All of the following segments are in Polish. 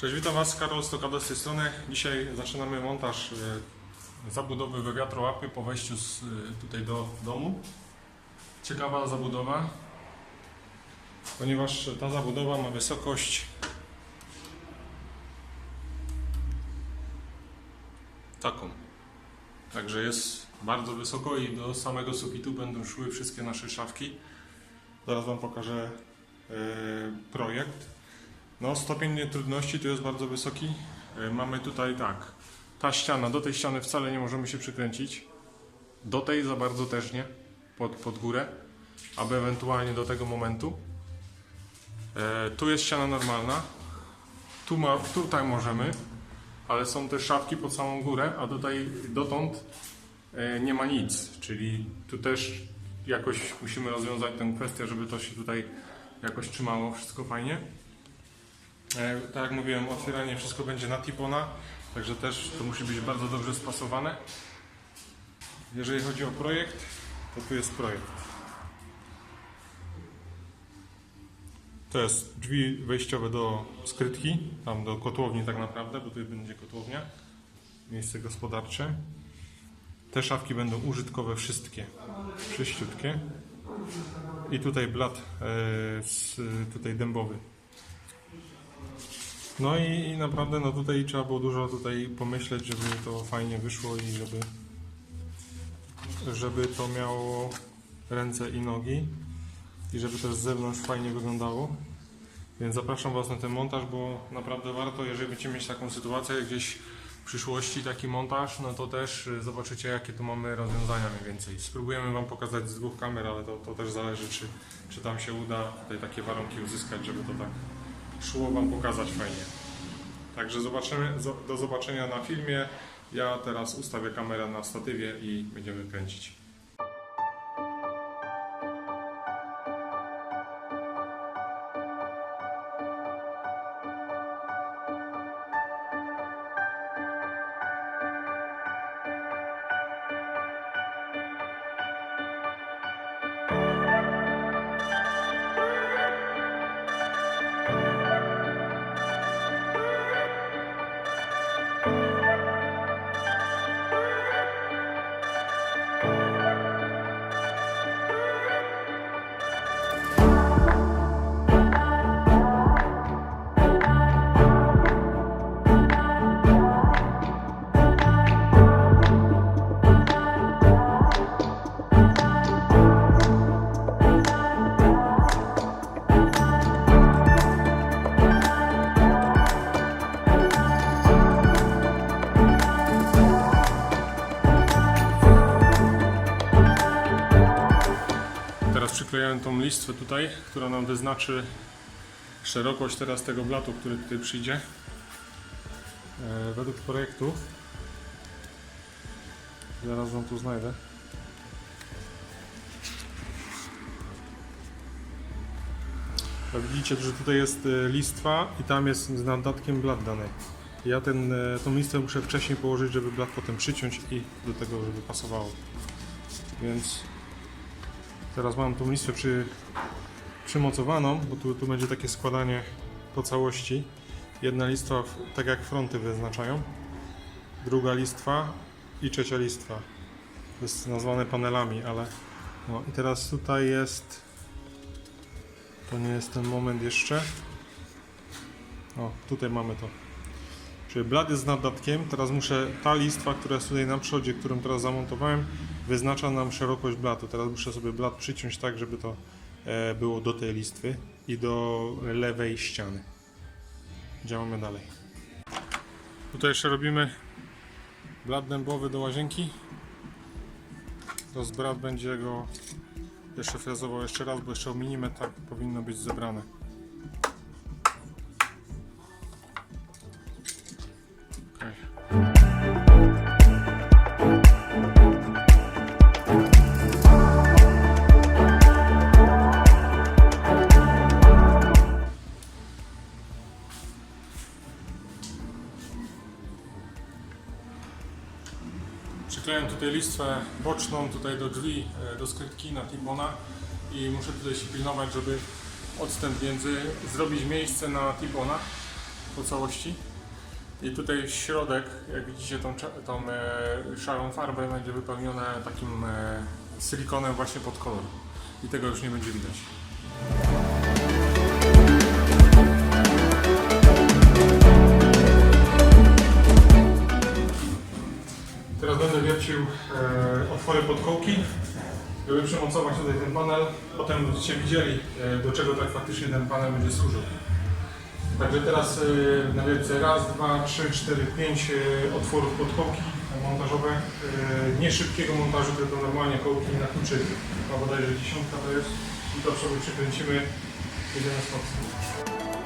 Cześć, witam Was, Karol Stokada z tej strony. Dzisiaj zaczynamy montaż e, zabudowy wiatrołapy po wejściu z, e, tutaj do domu. Ciekawa zabudowa, ponieważ ta zabudowa ma wysokość taką. Także jest bardzo wysoko i do samego sufitu będą szły wszystkie nasze szafki. Zaraz Wam pokażę e, projekt. No, stopień trudności tu jest bardzo wysoki. E, Mamy tutaj tak, ta ściana, do tej ściany wcale nie możemy się przykręcić. Do tej za bardzo też nie, pod, pod górę, aby ewentualnie do tego momentu. E, tu jest ściana normalna, tu ma, tutaj możemy, ale są też szafki pod samą górę, a tutaj dotąd e, nie ma nic, czyli tu też jakoś musimy rozwiązać tę kwestię, żeby to się tutaj jakoś trzymało wszystko fajnie. E, Tak jak mówiłem, otwieranie wszystko będzie na tipona, także też to musi być bardzo dobrze spasowane. Jeżeli chodzi o projekt, to tu jest projekt. To jest drzwi wejściowe do skrytki, tam do kotłowni tak naprawdę, bo tutaj będzie kotłownia, miejsce gospodarcze. Te szafki będą użytkowe wszystkie, wszyściutkie. I tutaj blat z, tutaj dębowy. No i, i naprawdę no tutaj trzeba było dużo tutaj pomyśleć, żeby to fajnie wyszło i żeby żeby to miało ręce i nogi i żeby też z zewnątrz fajnie wyglądało. Więc zapraszam Was na ten montaż, bo naprawdę warto, jeżeli będziecie mieć taką sytuację gdzieś w przyszłości, taki montaż, no to też y, zobaczycie jakie tu mamy rozwiązania mniej więcej. Spróbujemy Wam pokazać z dwóch kamer, ale to, to też zależy czy, czy tam się uda tutaj takie warunki uzyskać, żeby to tak szło Wam pokazać fajnie. Także zobaczymy, zo- do zobaczenia na filmie. Ja teraz ustawię kamerę na statywie i będziemy kręcić. Teraz przyklejałem tą listwę tutaj, która nam wyznaczy szerokość teraz tego blatu, który tutaj przyjdzie. E, według projektu. Zaraz wam tu znajdę. Widzicie, że tutaj jest e, listwa i tam jest z naddatkiem blat dany. Ja ten, e, tą listwę muszę wcześniej położyć, żeby blat potem przyciąć i do tego, żeby pasowało. Więc Teraz mam tą listwę przy, przymocowaną, bo tu, tu będzie takie składanie po całości. Jedna listwa, tak jak fronty wyznaczają, druga listwa i trzecia listwa. To jest nazwane panelami, ale no i teraz tutaj jest to nie jest ten moment jeszcze. O, tutaj mamy to. Czyli blat jest z naddatkiem, teraz muszę, ta listwa, która jest tutaj na przodzie, którą teraz zamontowałem, wyznacza nam szerokość blatu. Teraz muszę sobie blat przyciąć tak, żeby to e, było do tej listwy i do lewej ściany. Działamy dalej. Tutaj jeszcze robimy blat dębowy do łazienki. Teraz brat będzie go jeszcze frezował jeszcze raz, bo jeszcze o milimetr tak powinno być zebrane. Przyklejam tutaj listwę boczną tutaj do drzwi, e, do skrytki na Timona i muszę tutaj się pilnować, żeby odstęp między zrobić miejsce na Timona, po całości. I tutaj środek, jak widzicie, tą, tą e, szarą farbę będzie wypełniona takim e, silikonem właśnie pod kolor. I tego już nie będzie widać. Wiercił e, otwory podkołki, żeby przymocować tutaj ten panel. Potem będziecie widzieli, e, do czego tak faktycznie ten panel będzie służył. Także teraz e, na wierce raz, dwa, trzy, cztery, pięć otworów podkołki montażowe. E, nie szybkiego montażu, tylko normalnie kołki na kluczyk. A bodajże dziesiątka to jest. I to sobie przykręcimy. Jedziemy z mocno.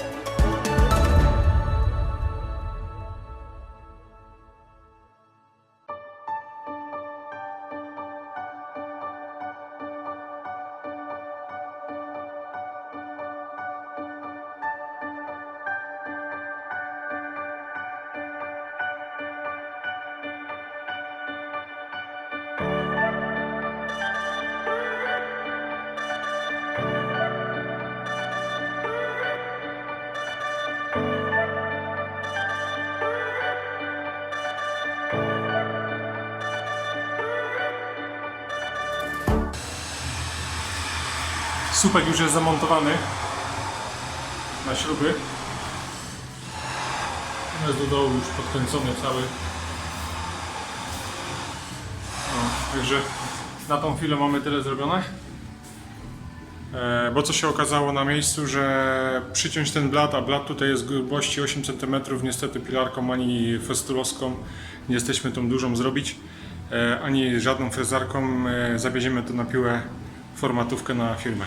Słupek już jest zamontowany na śruby. Jest do dołu już podkręcony cały. No, także na tą chwilę mamy tyle zrobione. E, bo co się okazało na miejscu, że przyciąć ten blat, a blat tutaj jest grubości 8 cm, niestety pilarką ani festulowską nie jesteśmy tą dużą zrobić, e, ani żadną frezarką. E, zawieziemy to na piłę formatówkę na firmę.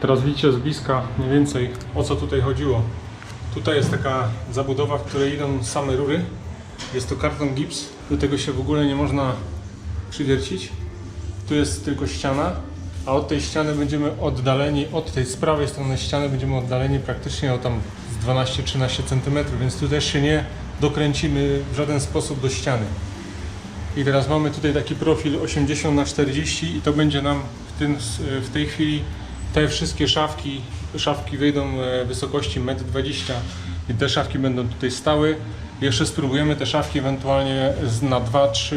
Teraz widzicie z bliska mniej więcej o co tutaj chodziło. Tutaj jest taka zabudowa, w której idą same rury. Jest to karton gips, do tego się w ogóle nie można przywiercić. Tu jest tylko ściana, a od tej ściany będziemy oddaleni, od tej z prawej strony ściany będziemy oddaleni praktycznie o tam z 12-13 cm, więc tu też się nie dokręcimy w żaden sposób do ściany. I teraz mamy tutaj taki profil 80 na 40 i to będzie nam w, tym, w tej chwili te wszystkie szafki, szafki wyjdą e, wysokości 1,20 m i te szafki będą tutaj stały. Jeszcze spróbujemy te szafki ewentualnie na 2-3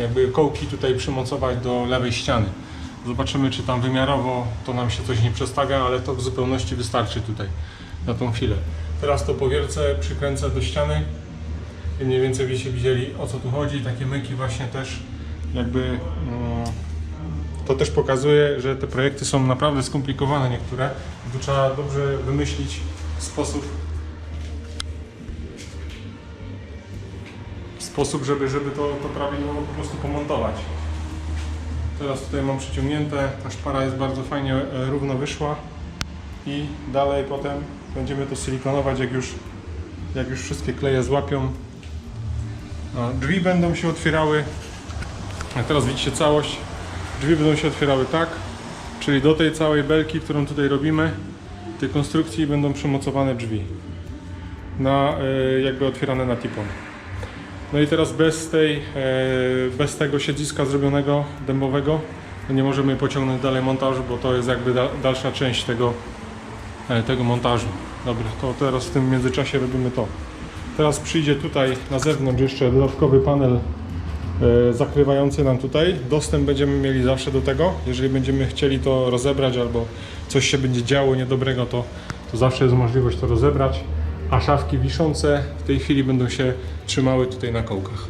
jakby kołki tutaj przymocować do lewej ściany. Zobaczymy czy tam wymiarowo to nam się coś nie przestawia, ale to w zupełności wystarczy tutaj na tą chwilę. Teraz to po wierce przykręcę do ściany mniej więcej byście widzieli o co tu chodzi. Takie myki właśnie też jakby mm, to też pokazuje, że te projekty są naprawdę skomplikowane niektóre. Tu trzeba dobrze wymyślić sposób sposób, żeby, żeby to, to prawidłowo po prostu pomontować. Teraz tutaj mam przyciągnięte, ta szpara jest bardzo fajnie e, równo wyszła i dalej potem będziemy to silikonować jak już, jak już wszystkie kleje złapią. No, drzwi będą się otwierały, jak teraz widzicie całość, drzwi będą się otwierały tak, czyli do tej całej belki, którą tutaj robimy, tej konstrukcji będą przymocowane drzwi, na, e, jakby otwierane na tipon. No i teraz bez tej, e, bez tego siedziska zrobionego dębowego no nie możemy pociągnąć dalej montażu, bo to jest jakby da, dalsza część tego, e, tego montażu. Dobra, to teraz w tym międzyczasie robimy to. Teraz przyjdzie tutaj na zewnątrz jeszcze dodatkowy panel e, zakrywający nam tutaj. Dostęp będziemy mieli zawsze do tego. Jeżeli będziemy chcieli to rozebrać albo coś się będzie działo niedobrego, to, to zawsze jest możliwość to rozebrać. A szafki wiszące w tej chwili będą się trzymały tutaj na kołkach.